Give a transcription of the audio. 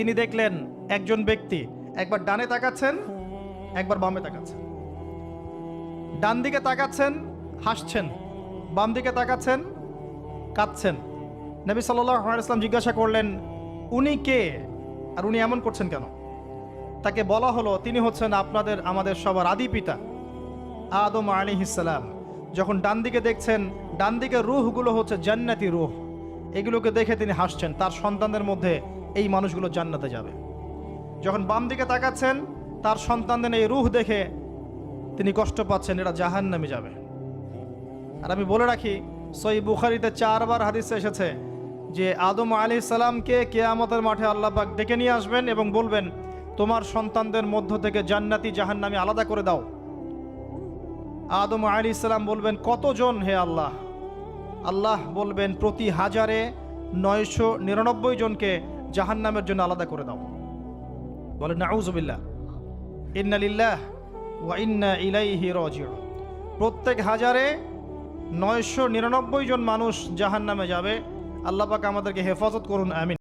তিনি দেখলেন একজন ব্যক্তি একবার ডানে তাকাচ্ছেন, একবার বামে তাকাচ্ছেন। ডান দিকে তাকাচ্ছেন, হাসছেন, বাম দিকে তাকাচ্ছেন, কাঁদছেন। নবী সাল্লাম জিজ্ঞাসা করলেন, উনি কে? আর উনি এমন করছেন কেন? তাকে বলা হলো, তিনি হচ্ছেন আপনাদের, আমাদের সবার আদি পিতা, আদম আলী ইসালাম যখন ডান দিকে দেখছেন, ডান দিকে রুহগুলো হচ্ছে জান্নাতি রুহ। এগুলোকে দেখে তিনি হাসছেন, তার সন্তানদের মধ্যে এই মানুষগুলো জান্নাতে যাবে। যখন বাম দিকে তাকাচ্ছেন, তার সন্তানদের এই রুহ দেখে তিনি কষ্ট পাচ্ছেন, এরা জাহান নামে যাবে। আর আমি বলে রাখি সই বুখারিতে চারবার হাদিসে এসেছে যে আদম আলী সালামকে কেয়ামতের মাঠে আল্লাহ পাক ডেকে নিয়ে আসবেন এবং বলবেন, তোমার সন্তানদের মধ্য থেকে জান্নাতি জাহান্নামি আলাদা করে দাও। আদম আলী সালাম বলবেন, কতজন হে আল্লাহ? আল্লাহ বলবেন, প্রতি হাজারে নয়শো নিরানব্বই জনকে জাহান্নামের জন্য আলাদা করে দাও। বলেন নাউজুবিল্লাহ ইন্নালিল্লাহ ওয়া ইন্না ইলাইহি রাজিউন। প্রত্যেক হাজারে নয়শো নিরানব্বই জন মানুষ জাহান্নামে যাবে। আল্লাহ পাক আমাদেরকে হেফাজত করুন, আমিন।